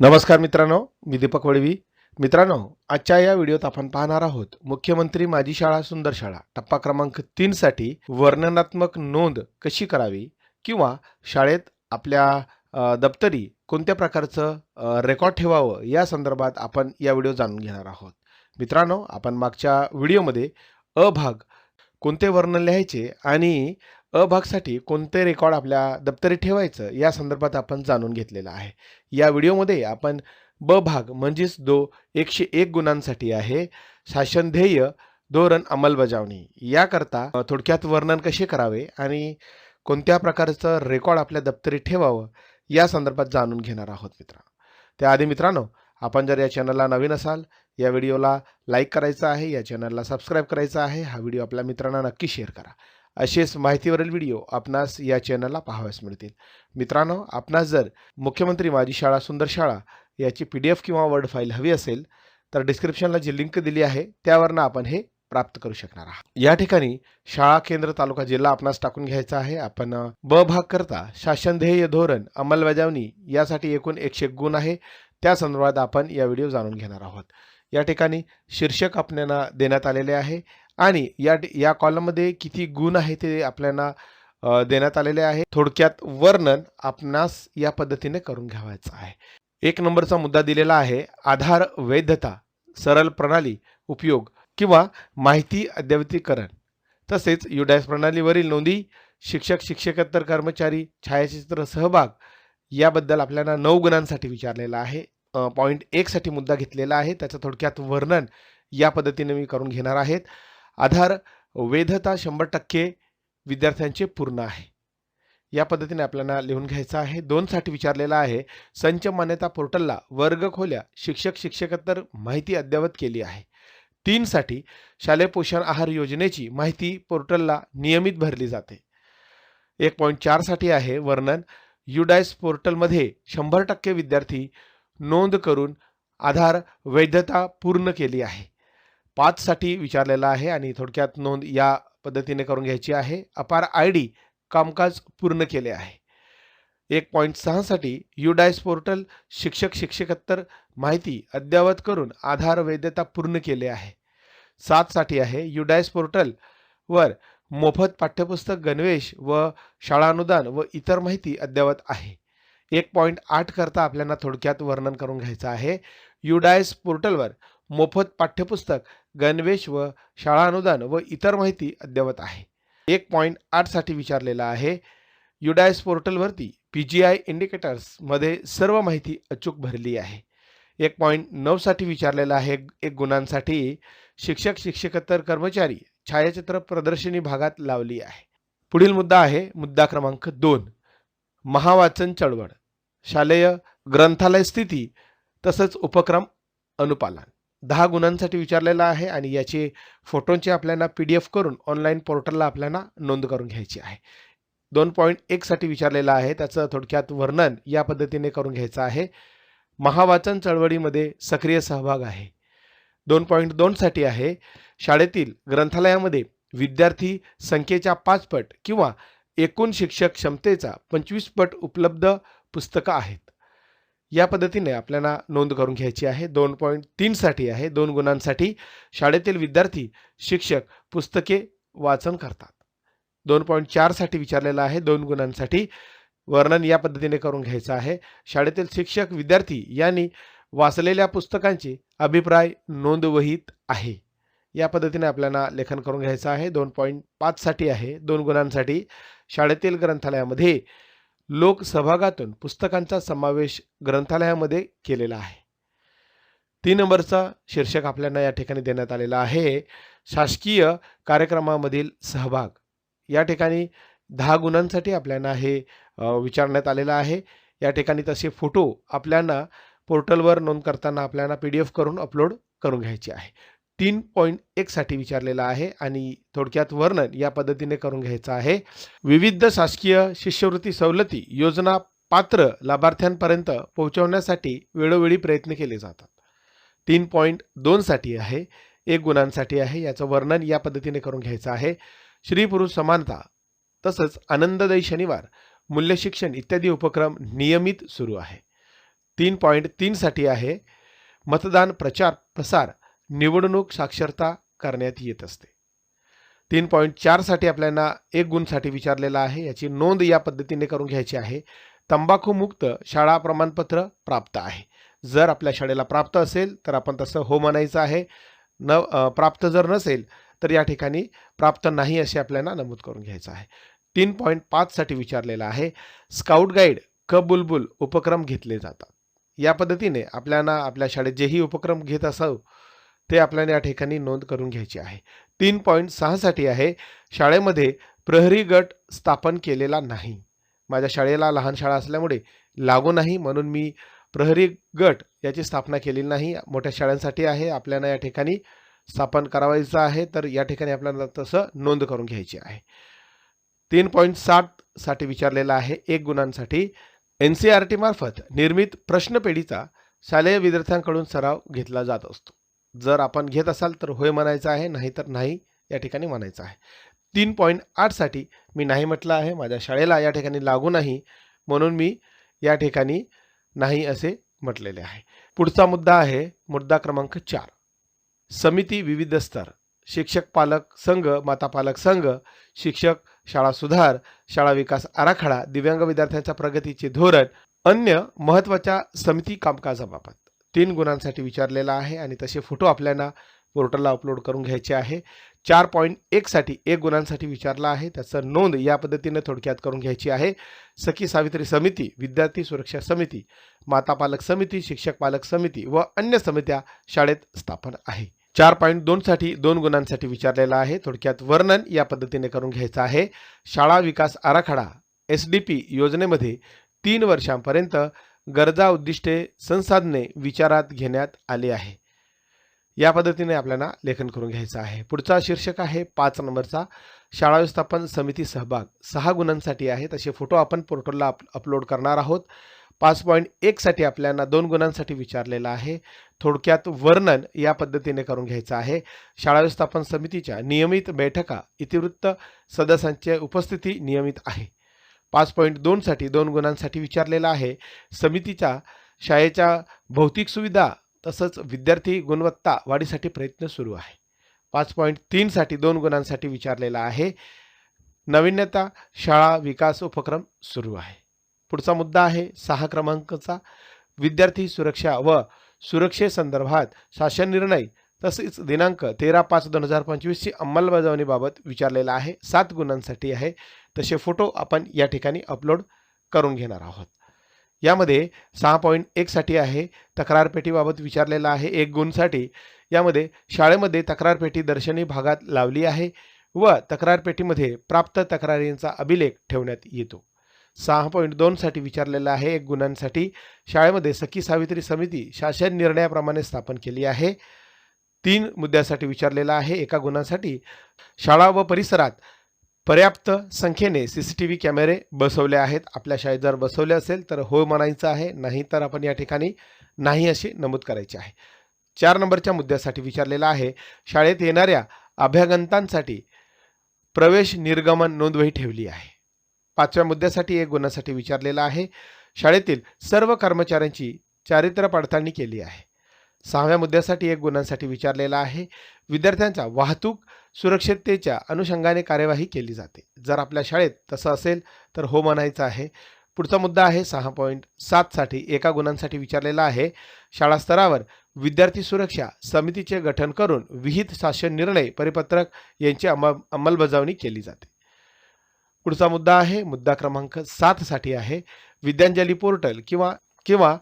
नमस्कार मित्रांनो मी दीपक वळवी. मित्रांनो आजच्या या व्हिडिओत आपण पाहणार आहोत मुख्यमंत्री माझी शाळा सुंदर शाळा टप्पा क्रमांक तीन साठी वर्णनात्मक नोंद कशी करावी किंवा शाळेत आपल्या दप्तरी कोणत्या प्रकारचं रेकॉर्ड ठेवावं या संदर्भात आपण या व्हिडिओ जाणून घेणार आहोत. मित्रांनो आपण मागच्या व्हिडिओमध्ये अ भाग कोणते वर्णन लिहायचे आणि अ भागसाठी कोणते रेकॉर्ड आपल्या दप्तरी ठेवायचं या संदर्भात आपण जाणून घेतलेलं आहे. या व्हिडिओमध्ये आपण ब भाग म्हणजेच दो एकशे एक गुणांसाठी आहे. शासन ध्येय धोरण अंमलबजावणी. याकरता थोडक्यात वर्णन कसे करावे आणि कोणत्या प्रकारचं रेकॉर्ड आपल्या दप्तरी ठेवावं या संदर्भात जाणून घेणार आहोत मित्रांनो त्याआधी मित्रांनो आपण जर या चॅनलला नवीन असाल या व्हिडिओला लाईक करायचं आहे या चॅनलला सबस्क्राईब करायचं आहे हा व्हिडिओ आपल्या मित्रांना नक्की शेअर करा. असेच माहितीवरील व्हिडिओ आपणास या चॅनलला पाहाव्यास मिळतील. मित्रांनो आपणास जर मुख्यमंत्री माझी शाळा सुंदर शाळा याची पी डी एफ किंवा वर्ड फाईल हवी असेल तर डिस्क्रिप्शनला जी लिंक दिली आहे त्यावरनं आपण हे प्राप्त करू शकणार आहात. या ठिकाणी शाळा केंद्र तालुका जिल्हा आपणास टाकून घ्यायचा आहे. आपण ब भाग करता शासन ध्येय धोरण अंमलबजावणी यासाठी एकूण एकशे गुण आहे. त्या संदर्भात आपण या व्हिडिओ जाणून घेणार आहोत. या ठिकाणी शीर्षक आपल्याला देण्यात आलेले आहे. आणि या या कॉलममध्ये किती गुण आहे ते आपल्याला देण्यात आलेले आहे. थोडक्यात वर्णन आपणास या पद्धतीने करून घ्यावायचं आहे. एक नंबरचा मुद्दा दिलेला आहे आधार वैधता सरळ प्रणाली उपयोग किंवा माहिती अद्यवतीकरण तसेच युडॅस प्रणालीवरील नोंदी शिक्षक शिक्षकेतर कर्मचारी छायाचित्र सहभाग याबद्दल आपल्याला नऊ गुणांसाठी विचारलेला आहे. पॉईंट एकसाठी मुद्दा घेतलेला आहे. त्याचं थोडक्यात वर्णन या पद्धतीने मी करून घेणार आहेत आधार वैधता शंभर टक्के विद्यार्थ्यांचे पूर्ण आहे. या पद्धतीने आपल्याला लिहून घ्यायचं आहे. दोनसाठी विचारलेला आहे. संच मान्यता पोर्टलला वर्ग खोल्या शिक्षक शिक्षकतर माहिती अद्ययावत केली आहे. तीनसाठी शालेय पोषण आहार योजनेची माहिती पोर्टलला नियमित भरली जाते. एक पॉईंट चारसाठी आहे वर्णन. युडायस पोर्टलमध्ये शंभर टक्के विद्यार्थी नोंद करून आधार वैधता पूर्ण केली आहे. पाचसाठी विचारलेला आहे आणि थोडक्यात नोंद या पद्धतीने करून घ्यायची आहे. अपार आय डी कामकाज पूर्ण केले आहे. एक पॉईंट सहासाठी युडायस पोर्टल शिक्षक शिक्षकत्तर माहिती अद्ययावत करून आधार वैधता पूर्ण केले आहे. सातसाठी आहे युडायस पोर्टलवर मोफत पाठ्यपुस्तक गणवेश व शाळा अनुदान व इतर माहिती अद्ययावत आहे. एक पॉईंट आठ करता आपल्याला थोडक्यात वर्णन करून घ्यायचं आहे. युडायस पोर्टलवर मोफत पाठ्यपुस्तक गणवेश व शाळा अनुदान व इतर माहिती अद्ययावत आहे. एक पॉईंट आठसाठी विचारलेला आहे. युडायस पोर्टलवरती पी जी आय इंडिकेटर्समध्ये सर्व माहिती अचूक भरली आहे. एक पॉईंट नऊसाठी विचारलेला आहे. एक गुणांसाठी शिक्षक शिक्षकेतर कर्मचारी छायाचित्र प्रदर्शनी भागात लावली आहे. पुढील मुद्दा आहे. मुद्दा क्रमांक दोन. महावाचन चळवळ. शालेय ग्रंथालय स्थिती तसंच उपक्रम अनुपालन. दहा गुणांसाठी विचारलेला आहे आणि याचे फोटोंचे आपल्याला पी डी एफ करून ऑनलाईन पोर्टलला आपल्याला नोंद करून घ्यायची आहे. दोन पॉईंट एकसाठी विचारलेलं आहे. त्याचं थोडक्यात वर्णन या पद्धतीने करून घ्यायचं आहे. महावाचन चळवळीमध्ये सक्रिय सहभाग आहे. दोन पॉईंट दोनसाठी आहे. शाळेतील ग्रंथालयामध्ये विद्यार्थी संख्येच्या पाच पट किंवा एकूण शिक्षक क्षमतेचा पंचवीस पट उपलब्ध पुस्तकं आहेत. या पद्धतीने आपल्याला नोंद करून घ्यायची आहे. दोन पॉईंट तीनसाठी आहे. दोन गुणांसाठी शाळेतील विद्यार्थी शिक्षक पुस्तके वाचन करतात. दोन पॉईंट चारसाठी विचारलेलं आहे. दोन गुणांसाठी वर्णन या पद्धतीने करून घ्यायचं आहे. शाळेतील शिक्षक विद्यार्थी यांनी वाचलेल्या पुस्तकांचे अभिप्राय नोंदवहीत आहे. या पद्धतीने आपल्याला लेखन करून घ्यायचं आहे. दोन पॉईंट पाचसाठी आहे. दोन गुणांसाठी शाळेतील ग्रंथालयामध्ये लोकसहभागातून पुस्तकांचा समावेश ग्रंथालयामध्ये केलेला आहे. तीन नंबरचा शीर्षक आपल्याला या ठिकाणी देण्यात आलेला आहे. शासकीय कार्यक्रमामधील सहभाग. या ठिकाणी दहा गुणांसाठी आपल्याला हे विचारण्यात आलेलं आहे. या ठिकाणी तसे फोटो आपल्याला पोर्टलवर नोंद करताना आपल्याला पी डी एफ करून अपलोड करून घ्यायचे आहे. तीन पॉईंट एकसाठी विचारलेला आहे आणि थोडक्यात वर्णन या पद्धतीने करून घ्यायचं आहे. विविध शासकीय शिष्यवृत्ती सवलती योजना पात्र लाभार्थ्यांपर्यंत पोहोचवण्यासाठी वेळोवेळी प्रयत्न केले जातात. तीन पॉईंट दोनसाठी आहे एक गुणांसाठी आहे याचं वर्णन या पद्धतीने करून घ्यायचं आहे. श्री पुरुष समानता तसंच आनंददायी शनिवार मूल्य शिक्षण इत्यादी उपक्रम नियमित सुरू आहे. तीन पॉईंट तीनसाठी आहे मतदान प्रचार प्रसार निवडणूक साक्षरता करण्यात येत असते. तीन पॉईंट चारसाठी आपल्याला एक गुणसाठी विचारलेला आहे. याची नोंद या पद्धतीने करून घ्यायची आहे. तंबाखूमुक्त शाळा प्रमाणपत्र प्राप्त आहे. जर आपल्या शाळेला प्राप्त असेल तर आपण तसं हो म्हणायचं आहे. न प्राप्त जर नसेल तर या ठिकाणी प्राप्त नाही असे आपल्याला नमूद करून घ्यायचं आहे. तीन पॉईंट पाचसाठी विचारलेलं आहे. स्काउट गाईड क बुलबुल उपक्रम घेतले जातात. या पद्धतीने आपल्याला आपल्या शाळेत जेही उपक्रम घेत असावं ते आपल्याला या ठिकाणी नोंद करून घ्यायची आहे. तीन पॉईंट सहासाठी आहे शाळेमध्ये प्रहरी गट स्थापन केलेला नाही. माझ्या शाळेला लहान शाळा असल्यामुळे लागू नाही म्हणून मी प्रहरी गट याची स्थापना केलेली नाही. मोठ्या शाळांसाठी आहे आपल्याला या ठिकाणी स्थापन करावायचं आहे तर या ठिकाणी आपल्याला तसं नोंद करून घ्यायची आहे. तीन पॉईंट सातसाठी विचारलेला आहे एक गुणांसाठी. एन सी आर टी मार्फत निर्मित प्रश्नपेढीचा शालेय विद्यार्थ्यांकडून सराव घेतला जात असतो. जर आपण घेत असाल तर होय म्हणायचं आहे नाहीतर नाही या ठिकाणी म्हणायचं आहे. तीन पॉईंट आठसाठी मी नाही म्हटलं आहे माझ्या शाळेला या ठिकाणी लागू नाही म्हणून मी या ठिकाणी नाही असे म्हटलेले आहे. पुढचा मुद्दा आहे मुद्दा क्रमांक चार. समिती विविध स्तर. शिक्षक पालक संघ माता पालक संघ शिक्षक शाळा सुधार शाळा विकास आराखडा दिव्यांग विद्यार्थ्यांच्या प्रगतीचे धोरण अन्य महत्त्वाच्या समिती कामकाजाबाबत. तीन गुणांसाठी विचारलेला आहे आणि तसे फोटो आपल्याला पोर्टलला अपलोड करून घ्यायचे आहे. चार पॉईंट एकसाठी एक गुणांसाठी विचारला आहे. त्याचं नोंद या पद्धतीनं थोडक्यात करून घ्यायची आहे. सखी सावित्री समिती विद्यार्थी सुरक्षा समिती माता पालक समिती शिक्षक पालक समिती व अन्य समित्या शाळेत स्थापन आहे. चार पॉईंट दोनसाठी दोन गुणांसाठी विचारलेला आहे. थोडक्यात वर्णन या पद्धतीने करून घ्यायचं आहे. शाळा विकास आराखडा एस डी पी योजनेमध्ये तीन वर्षांपर्यंत गरजा उद्दिष्टे संसाधने विचारात घेण्यात आले आहे. या पद्धतीने आपल्याला लेखन करून घ्यायचं आहे. पुढचा शीर्षक आहे पाच नंबरचा. शाळा व्यवस्थापन समिती सहभाग. सहा गुणांसाठी आहे तसे फोटो आपण पोर्टलला अप अपलोड करणार आहोत. पाच पॉईंट एकसाठी आपल्याला दोन गुणांसाठी विचारलेलं आहे. थोडक्यात वर्णन या पद्धतीने करून घ्यायचं आहे. शाळा व्यवस्थापन समितीच्या नियमित बैठका इतिवृत्त सदस्यांची उपस्थिती नियमित आहे. पाच पॉईंट दोनसाठी दोन गुणांसाठी विचारलेला आहे. समितीच्या शाळेच्या भौतिक सुविधा तसंच विद्यार्थी गुणवत्ता वाढीसाठी प्रयत्न सुरू आहे. पाच पॉईंट तीनसाठी दोन गुणांसाठी विचारलेला आहे. नवीन्यता शाळा विकास उपक्रम सुरू आहे. पुढचा मुद्दा आहे सहा क्रमांकाचा. विद्यार्थी सुरक्षा व सुरक्षेसंदर्भात शासन निर्णय तसेच दिनांक तेरा पाच दोन हजार पंचवीसची अंमलबजावणीबाबत विचारलेला आहे. सात गुणांसाठी आहे. तसे फोटो आपण या ठिकाणी अपलोड करून घेणार आहोत. यामध्ये सहा पॉईंट एकसाठी आहे तक्रारपेटीबाबत विचारलेला आहे एक गुणसाठी यामध्ये शाळेमध्ये तक्रारपेटी दर्शनी भागात लावली आहे व तक्रारपेटीमध्ये प्राप्त तक्रारींचा अभिलेख ठेवण्यात येतो. सहा पॉईंट दोनसाठी विचारलेला आहे एक गुणांसाठी. शाळेमध्ये सखी सावित्री समिती शासन निर्णयाप्रमाणे स्थापन केली आहे. तीन मुद्द्यासाठी विचारलेला आहे एका गुणांसाठी. शाळा व परिसरात पर्याप्त संख्येने सी सी टी व्ही कॅमेरे बसवले आहेत. आपल्या शाळेत जर बसवले असेल तर हो म्हणायचं आहे. नाही तर आपण या ठिकाणी नाही असे नमूद करायची आहे. चार नंबरच्या मुद्द्यासाठी विचारलेला आहे. शाळेत येणाऱ्या अभ्यागंतांसाठी प्रवेश निर्गमन नोंदवही ठेवली आहे. पाचव्या मुद्द्यासाठी एक गुणासाठी विचारलेला आहे. शाळेतील सर्व कर्मचाऱ्यांची चारित्र्य पडताळणी केली आहे. सहाव्या मुद्द्यासाठी एक गुणांसाठी विचारलेला आहे. विद्यार्थ्यांचा वाहतूक सुरक्षिततेच्या अनुषंगाने कार्यवाही केली जाते. जर आपल्या शाळेत तसं असेल तर हो म्हणायचं आहे. पुढचा मुद्दा आहे सहा पॉईंट सातसाठी एका गुणांसाठी विचारलेला आहे. शाळा स्तरावर विद्यार्थी सुरक्षा समितीचे गठन करून विहित शासन निर्णय परिपत्रक यांची अंम अंमलबजावणी केली जाते. पुढचा मुद्दा आहे मुद्दा क्रमांक सातसाठी आहे. विद्यांजली पोर्टल किंवा किंवा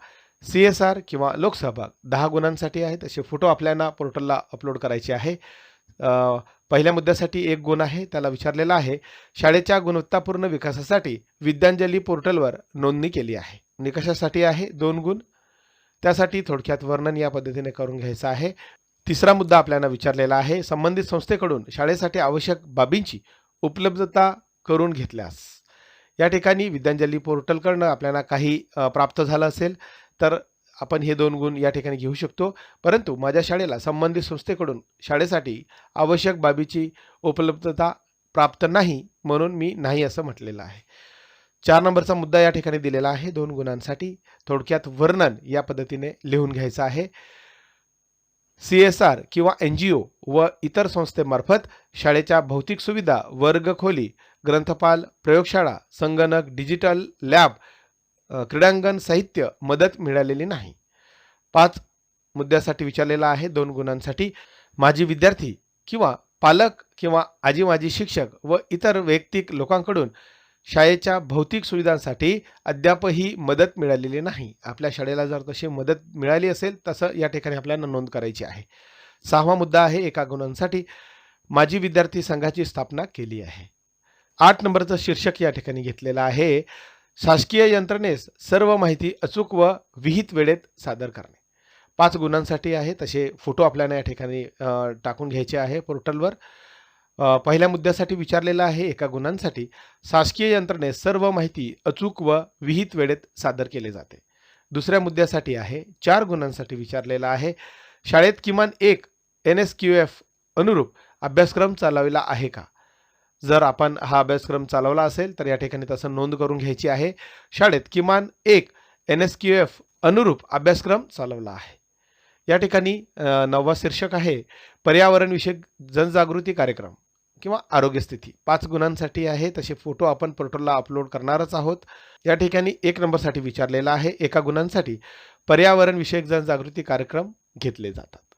सी एस आर किंवा लोकसहभाग दहा गुणांसाठी आहे. तसे फोटो आपल्याला पोर्टलला अपलोड करायचे आहे. पहिल्या मुद्द्यासाठी एक गुण आहे त्याला विचारलेला आहे. शाळेच्या गुणवत्तापूर्ण विकासासाठी विद्यांजली पोर्टलवर नोंदणी केली आहे. निकषासाठी आहे दोन गुण. त्यासाठी थोडक्यात वर्णन या पद्धतीने करून घ्यायचं आहे. तिसरा मुद्दा आपल्याला विचारलेला आहे संबंधित संस्थेकडून शाळेसाठी आवश्यक बाबींची उपलब्धता करून घेतल्यास. या ठिकाणी विद्यांजली पोर्टलकडनं आपल्याला काही प्राप्त झालं असेल तर आपण हे दोन गुण या ठिकाणी घेऊ शकतो. परंतु माझ्या शाळेला संबंधित संस्थेकडून शाळेसाठी आवश्यक बाबीची उपलब्धता प्राप्त नाही म्हणून मी नाही असं म्हटलेलं आहे. चार नंबरचा मुद्दा या ठिकाणी दिलेला आहे. दोन गुणांसाठी थोडक्यात वर्णन या पद्धतीने लिहून घ्यायचं आहे. सी एस आर किंवा एन जी ओ व इतर संस्थेमार्फत शाळेच्या भौतिक सुविधा वर्गखोली ग्रंथपाल प्रयोगशाळा संगणक डिजिटल लॅब क्रीडांगण साहित्य मदत मिळालेली नाही. पाच मुद्द्यासाठी विचारलेला आहे. दोन गुणांसाठी. माजी विद्यार्थी किंवा पालक किंवा आजी माजी शिक्षक व इतर वैयक्तिक लोकांकडून शाळेच्या भौतिक सुविधांसाठी अद्यापही मदत मिळालेली नाही. आपल्या शाळेला जर तशी मदत मिळाली असेल तसं या ठिकाणी आपल्याला नोंद करायची आहे. सहावा मुद्दा आहे एका गुणांसाठी. माजी विद्यार्थी संघाची स्थापना केली आहे. आठ नंबरचं शीर्षक या ठिकाणी घेतलेलं आहे. शासकीय यंत्रणेस सर्व माहिती अचूक व विहित वेळेत सादर करणे. पाच गुणांसाठी आहे तसे फोटो आपल्याला या ठिकाणी टाकून घ्यायचे आहे पोर्टलवर. पहिल्या मुद्द्यासाठी विचारलेला आहे एका गुणांसाठी. शासकीय यंत्रणेस सर्व माहिती अचूक व विहित वेळेत सादर केले जाते. दुसऱ्या मुद्द्यासाठी आहे चार गुणांसाठी विचारलेला आहे. शाळेत किमान एक एन एस क्यू एफ अनुरूप अभ्यासक्रम चालविला आहे का? जर आपण हा अभ्यासक्रम चालवला असेल तर या ठिकाणी तसं नोंद करून घ्यायची आहे. शाळेत किमान एक एन एस क्यू एफ अनुरूप अभ्यासक्रम चालवला आहे. या ठिकाणी नववा शीर्षक आहे पर्यावरणविषयक जनजागृती कार्यक्रम किंवा आरोग्यस्थिती. पाच गुणांसाठी आहे तसे फोटो आपण पोर्टलला अपलोड करणारच आहोत. या ठिकाणी एक नंबरसाठी विचारलेला आहे एका गुणांसाठी पर्यावरणविषयक जनजागृती कार्यक्रम घेतले जातात.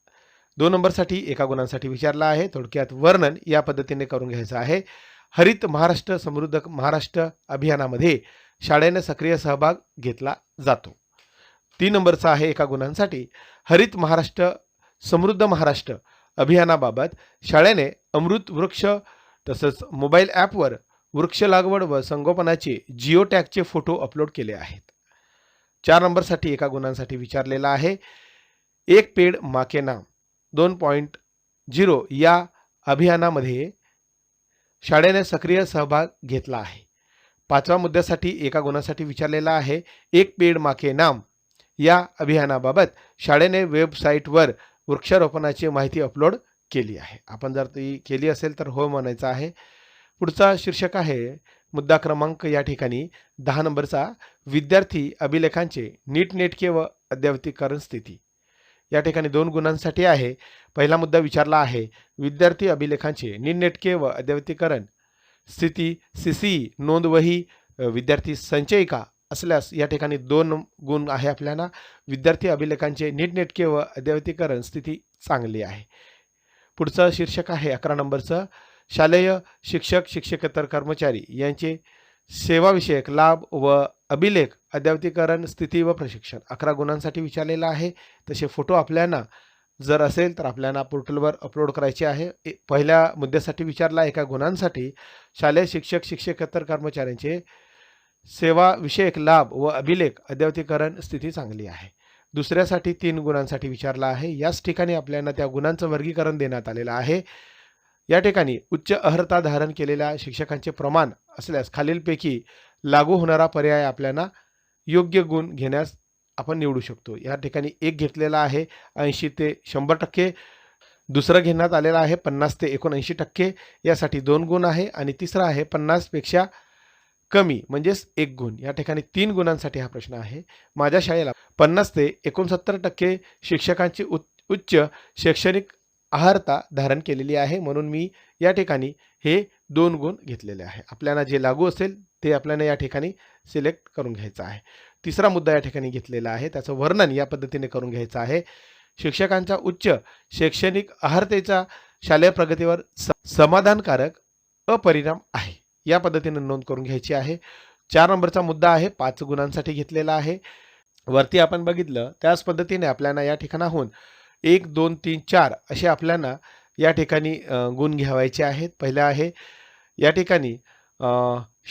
दोन नंबरसाठी एका गुणांसाठी विचारला आहे. थोडक्यात वर्णन या पद्धतीने करून घ्यायचं आहे. हरित महाराष्ट्र समृद्ध महाराष्ट्र अभियानामध्ये शाळेने सक्रिय सहभाग घेतला जातो. तीन नंबरचा आहे एका गुणांसाठी. हरित महाराष्ट्र समृद्ध महाराष्ट्र अभियानाबाबत शाळेने अमृत वृक्ष तसंच मोबाईल ॲपवर वृक्ष लागवड व संगोपनाचे जिओ टॅगचे फोटो अपलोड केले आहेत. चार नंबरसाठी एका गुणांसाठी विचारलेला आहे. एक पेड माके नाम. दोन पॉईंट झिरो या अभियानामध्ये शाळेने सक्रिय सहभाग घेतला आहे. पाचव्या मुद्द्यासाठी एका गुणासाठी विचारलेला आहे एक पेड माके नाम. या अभियानाबाबत शाळेने वेबसाईटवर वृक्षारोपणाची माहिती अपलोड केली आहे. आपण जर ती केली असेल तर हो म्हणायचं आहे. पुढचा शीर्षक आहे मुद्दा क्रमांक या ठिकाणी दहा नंबरचा विद्यार्थी अभिलेखांचे नीटनेटके व अद्यावतीकरण स्थिती. या ठिकाणी दोन गुणांसाठी आहे. पहिला मुद्दा विचारला आहे विद्यार्थी अभिलेखांचे नीटनेटके व अद्ययावतीकरण. स्थिती सी सी नोंदवही विद्यार्थी संचयिका असल्यास या ठिकाणी दोन गुण आहे आपल्याला. विद्यार्थी अभिलेखांचे नीटनेटके व अद्यवतीकरण स्थिती चांगली आहे. पुढचं शीर्षक आहे अकरा नंबरचं. शालेय शिक्षक शिक्षकेतर कर्मचारी यांचे सेवाविषयक लाभ व अभिलेख अद्यावतीकरण स्थिती व प्रशिक्षण अकरा गुणांसाठी विचारलेला आहे. तसे फोटो आपल्याला जर असेल तर आपल्याला पोर्टलवर अपलोड करायचे आहे. ए- पहिल्या मुद्द्यासाठी विचारला एका गुणांसाठी शालेय शिक्षक शिक्षकेतर कर्मचाऱ्यांचे सेवाविषयक लाभ व अभिलेख अद्ययावतीकरण स्थिती चांगली आहे. दुसऱ्यासाठी तीन गुणांसाठी विचारला आहे. याच ठिकाणी आपल्याला त्या गुणांचं वर्गीकरण देण्यात आलेलं आहे. या ठिकाणी उच्च अर्हता धारण केलेल्या शिक्षकांचे प्रमाण असल्यास खालीलपैकी लागू होणारा पर्याय आपल्याला योग्य गुण घेण्यास आपण निवडू शकतो. या ठिकाणी एक घेतलेला आहे ऐंशी ते शंभर टक्के. दुसरं घेण्यात आलेलं आहे पन्नास ते एकोणऐंशी टक्के. यासाठी दोन गुण आहे आणि तिसरा आहे पन्नासपेक्षा कमी म्हणजेच एक गुण. या ठिकाणी तीन गुणांसाठी हा प्रश्न आहे. माझ्या शाळेला पन्नास ते एकोणसत्तर टक्के शिक्षकांची उच्च उच्च शैक्षणिक आहारता धारण केलेली आहे म्हणून मी या ठिकाणी हे दोन गुण घेतलेले आहे. आपल्याला जे लागू असेल ते आपल्याला या ठिकाणी सिलेक्ट करून घ्यायचं आहे. तिसरा मुद्दा या ठिकाणी घेतलेला आहे त्याचं वर्णन या पद्धतीने करून घ्यायचं आहे. शिक्षकांचा उच्च शैक्षणिक आहारतेचा शालेय प्रगतीवर स- समाधानकारक अपरिणाम आहे. या पद्धतीने नोंद करून घ्यायची आहे. चार नंबरचा मुद्दा आहे पाच गुणांसाठी घेतलेला आहे. वरती आपण बघितलं त्याच पद्धतीने आपल्याला या ठिकाणाहून एक दोन तीन चार असे आपल्याला या ठिकाणी गुण घ्यावायचे आहेत. पहिला आहे या ठिकाणी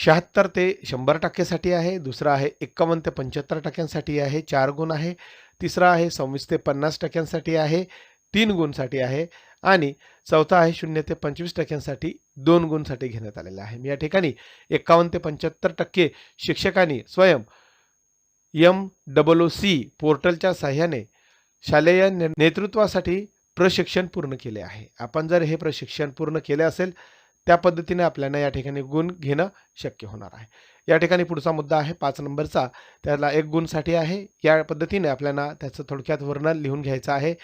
शहात्तर ते शंभर टक्केसाठी आहे. दुसरा आहे एक्कावन्न ते पंच्याहत्तर टक्क्यांसाठी आहे. चार गुण आहे. तिसरा आहे सव्वीस ते पन्नास टक्क्यांसाठी आहे. तीन गुणसाठी आहे. आणि चौथा आहे शून्य ते पंचवीस टक्क्यांसाठी दोन गुणसाठी घेण्यात आलेला आहे. मी या ठिकाणी एक्कावन्न ते पंच्याहत्तर टक्के शिक्षकांनी स्वयं एम डब्ल्यू ओ सी पोर्टलच्या साह्याने शालेय ने- नेतृत्वासाठी प्रशिक्षण पूर्ण केले आहे. आपण जर हे प्रशिक्षण पूर्ण केले असेल त्या पद्धतीने आपल्याला या ठिकाणी गुण घेणं शक्य होणार आहे. या ठिकाणी पुढचा मुद्दा आहे पाच नंबरचा. त्याला एक गुणसाठी आहे. या पद्धतीने आपल्याला त्याचं थोडक्यात वर्णन लिहून घ्यायचं आहे.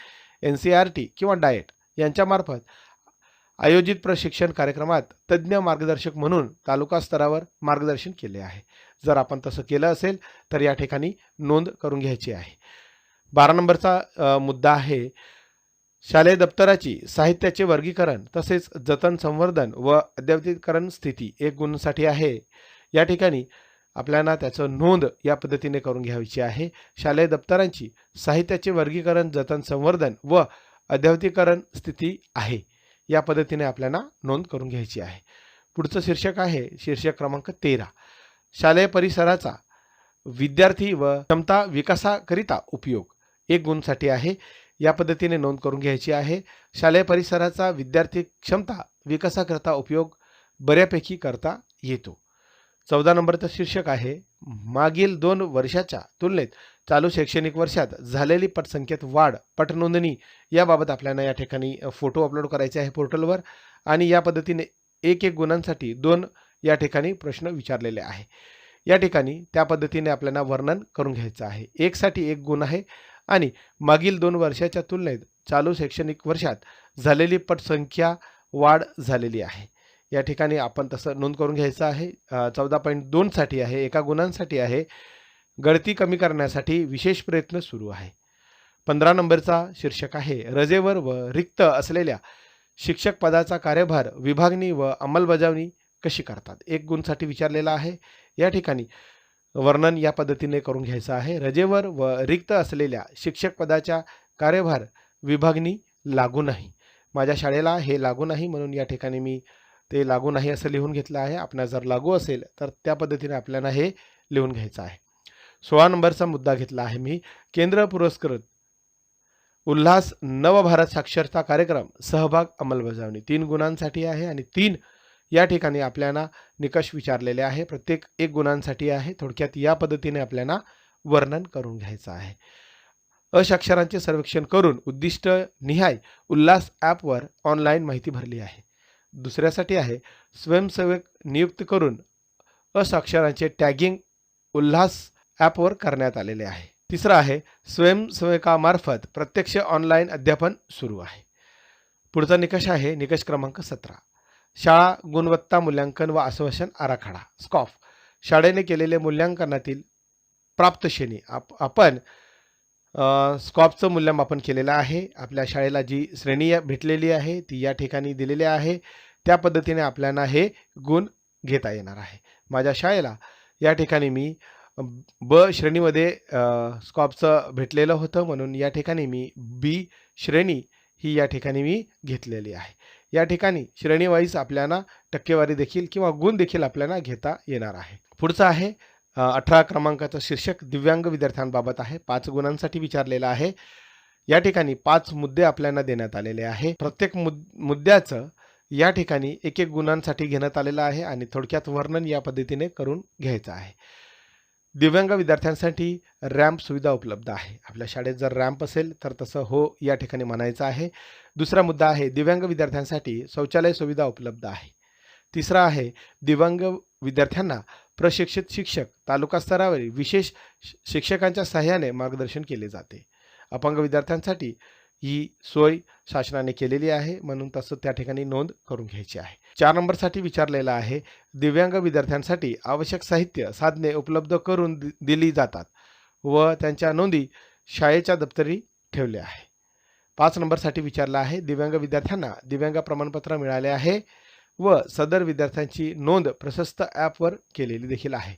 एन सी आर टी किंवा डाएट यांच्यामार्फत आयोजित प्रशिक्षण कार्यक्रमात तज्ज्ञ मार्गदर्शक म्हणून तालुका स्तरावर मार्गदर्शन केले आहे. जर आपण तसं केलं असेल तर या ठिकाणी नोंद करून घ्यायची आहे. बारा नंबरचा मुद्दा आहे शालेय दप्तराची साहित्याचे वर्गीकरण तसेच जतन संवर्धन व अद्ययावतीकरण स्थिती एक गुणसाठी आहे. या ठिकाणी आपल्याला त्याचं नोंद या पद्धतीने करून घ्यायची आहे. शालेय दप्तरांची साहित्याचे वर्गीकरण जतन संवर्धन व अद्ययावतीकरण स्थिती आहे. या पद्धतीने आपल्याला नोंद करून घ्यायची आहे. पुढचं शीर्षक आहे शीर्षक क्रमांक तेरा. शालेय परिसराचा विद्यार्थी व क्षमता विकासाकरिता उपयोग. एक गुणसाठी आहे. या पद्धतीने नोंद करून घ्यायची आहे. शालेय परिसराचा विद्यार्थी क्षमता विकासाकरता उपयोग बऱ्यापैकी करता येतो. चौदा नंबरचं शीर्षक आहे मागील दोन वर्षाच्या तुलनेत चालू शैक्षणिक वर्षात झालेली पटसंख्येत वाढ पटनोंदणी याबाबत आपल्याला या ठिकाणी फोटो अपलोड करायचे आहे पोर्टलवर आणि या पद्धतीने एक एक गुणांसाठी दोन या ठिकाणी प्रश्न विचारलेले आहे. या ठिकाणी त्या पद्धतीने आपल्याला वर्णन करून घ्यायचं आहे. एकसाठी एक गुण आहे आणि मागील दोन वर्षाच्या तुलनेत चालू शैक्षणिक वर्षात झालेली पटसंख्या वाढ झालेली आहे. या ठिकाणी आपण तसं नोंद करून घ्यायचं आहे. चौदा पॉईंट दोनसाठी आहे एका गुणांसाठी आहे. गळती कमी करण्यासाठी विशेष प्रयत्न सुरू आहे. पंधरा नंबरचा शीर्षक आहे रजेवर व रिक्त असलेल्या शिक्षक पदाचा कार्यभार विभागणी व अंमलबजावणी कशी करतात? एक गुणसाठी विचारलेला आहे. या ठिकाणी वर्णन या पद्धतीने करून घ्यायचं आहे. रजेवर व रिक्त असलेल्या शिक्षक पदाच्या कार्यभार विभागणी लागू नाही. माझ्या शाळेला हे लागू नाही म्हणून या ठिकाणी मी ते लागू नाही असं लिहून घेतलं आहे. आपणा जर लागू असेल तर त्या पद्धतीने आपल्याला हे लिहून घ्यायचं आहे. सोळा नंबरचा मुद्दा घेतला आहे मी. केंद्र पुरस्कृत उल्हास नवभारत साक्षरता कार्यक्रम सहभाग अंमलबजावणी. तीन गुणांसाठी आहे आणि तीन या ठिकाणी आपल्याला निकष विचारलेले आहे. प्रत्येक एक गुणांसाठी आहे. थोडक्यात या पद्धतीने आपल्याला वर्णन करून घ्यायचं आहे. असाक्षरांचे सर्वेक्षण करून उद्दिष्ट निहाय उल्हास ॲपवर ऑनलाईन माहिती भरली आहे. दुसऱ्यासाठी आहे स्वयंसेवक नियुक्त करून असाक्षरांचे टॅगिंग उल्हास ॲपवर करण्यात आलेले आहे. तिसरं आहे स्वयंसेवकामार्फत प्रत्यक्ष ऑनलाईन अध्यापन सुरू आहे. पुढचा निकष आहे निकष क्रमांक सतरा. शाळा गुणवत्ता मूल्यांकन व आश्वासन आराखडा स्कॉफ शाळेने केलेले मूल्यांकनातील प्राप्त श्रेणी. आप आपण स्कॉपचं मूल्यमापन केलेलं आहे. आपल्या शाळेला जी श्रेणी भेटलेली आहे ती या ठिकाणी दिलेली आहे. त्या पद्धतीने आपल्याला हे गुण घेता येणार आहे. माझ्या शाळेला या ठिकाणी मी ब श्रेणीमध्ये स्कॉपचं भेटलेलं होतं. म्हणून या ठिकाणी मी बी श्रेणी ही या ठिकाणी मी घेतलेली आहे. या ठिकाणी श्रेणीवाईज आपल्याला टक्केवारी देखील किंवा गुण देखील आपल्याला घेता येणार आहे. पुढचं आहे अठरा क्रमांकाचं शीर्षक दिव्यांग विद्यार्थ्यांबाबत आहे. पाच गुणांसाठी विचारलेलं आहे. या ठिकाणी पाच मुद्दे आपल्याला देण्यात आलेले आहे. प्रत्येक मुद मुद्द्याचं या ठिकाणी एक एक गुणांसाठी घेण्यात आलेलं आहे आणि थोडक्यात वर्णन या पद्धतीने करून घ्यायचं आहे. दिव्यांग विद्यार्थ्यांसाठी रॅम्प सुविधा उपलब्ध आहे. आपल्या शाळेत जर रॅम्प असेल तर तसं हो या ठिकाणी म्हणायचं आहे. दुसरा मुद्दा आहे दिव्यांग विद्यार्थ्यांसाठी शौचालय सुविधा उपलब्ध आहे. तिसरा आहे दिव्यांग विद्यार्थ्यांना प्रशिक्षित शिक्षक तालुका स्तरावरील विशेष शिक्षकांच्या सहाय्याने मार्गदर्शन केले जाते. अपंग विद्यार्थ्यांसाठी ही सोय शासनाने केलेली आहे म्हणून तसं त्या ठिकाणी नोंद करून घ्यायची आहे. चार नंबरसाठी विचारलेला आहे दिव्यांग विद्यार्थ्यांसाठी आवश्यक साहित्य साधने उपलब्ध करून दि- दिली जातात व त्यांच्या नोंदी शाळेच्या दप्तरी ठेवल्या आहे. पाच नंबरसाठी विचारलं आहे दिव्यांग विद्यार्थ्यांना दिव्यांग प्रमाणपत्र मिळाले आहे व सदर विद्यार्थ्यांची नोंद प्रशस्त ॲपवर केलेली देखील आहे.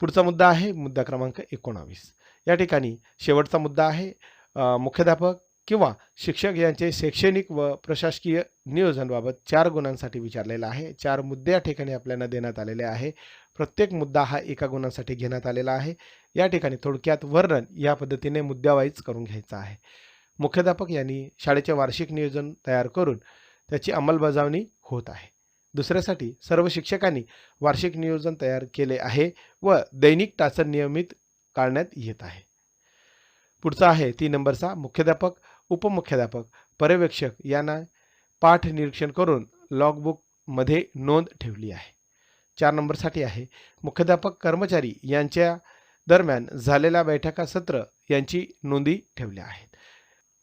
पुढचा मुद्दा आहे मुद्दा क्रमांक एकोणावीस. या ठिकाणी शेवटचा मुद्दा आहे मुख्याध्यापक किंवा शिक्षक यांचे शैक्षणिक व प्रशासकीय नियोजनबाबत चार गुणांसाठी विचारलेला आहे. चार मुद्दे या ठिकाणी आपल्याला देण्यात आलेले आहे. प्रत्येक मुद्दा हा एका गुणांसाठी घेण्यात आलेला आहे. या ठिकाणी थोडक्यात वर्णन या पद्धतीने मुद्द्यावाईज करून घ्यायचं आहे. मुख्याध्यापक यांनी शाळेचे वार्षिक नियोजन तयार करून त्याची अंमलबजावणी होत आहे. दुसऱ्यासाठी सर्व शिक्षकांनी वार्षिक नियोजन तयार केले आहे व दैनिक टाचन नियमित काढण्यात येत आहे. पुढचा आहे तीन नंबरचा मुख्याध्यापक उपमुख्याध्यापक पर्यवेक्षक यांना पाठ निरीक्षण करून लॉगबुकमध्ये नोंद ठेवली आहे. चार नंबरसाठी आहे. मुख्याध्यापक कर्मचारी यांच्या दरम्यान झालेल्या बैठका सत्र यांची नोंदी ठेवल्या आहेत.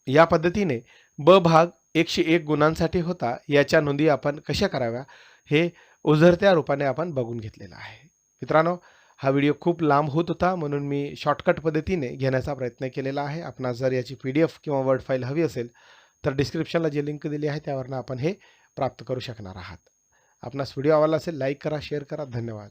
या पद्धतीने ब भाग एकशे एक गुणांसाठी होता. याच्या नोंदी आपण कशा कराव्या हे उझरत्या रूपाने आपण बघून घेतलेलं आहे. मित्रांनो हा व्हिडिओ खूप लांब होत होता म्हणून मी शॉर्टकट पद्धतीने घेण्याचा प्रयत्न केलेला आहे. आपणास जर याची पी डी एफ किंवा वर्ड फाईल हवी असेल तर डिस्क्रिप्शनला जी लिंक दिली आहे त्यावरनं आपण हे प्राप्त करू शकणार आहात. आपणास व्हिडिओ आवडला असेल लाईक करा शेअर करा. धन्यवाद.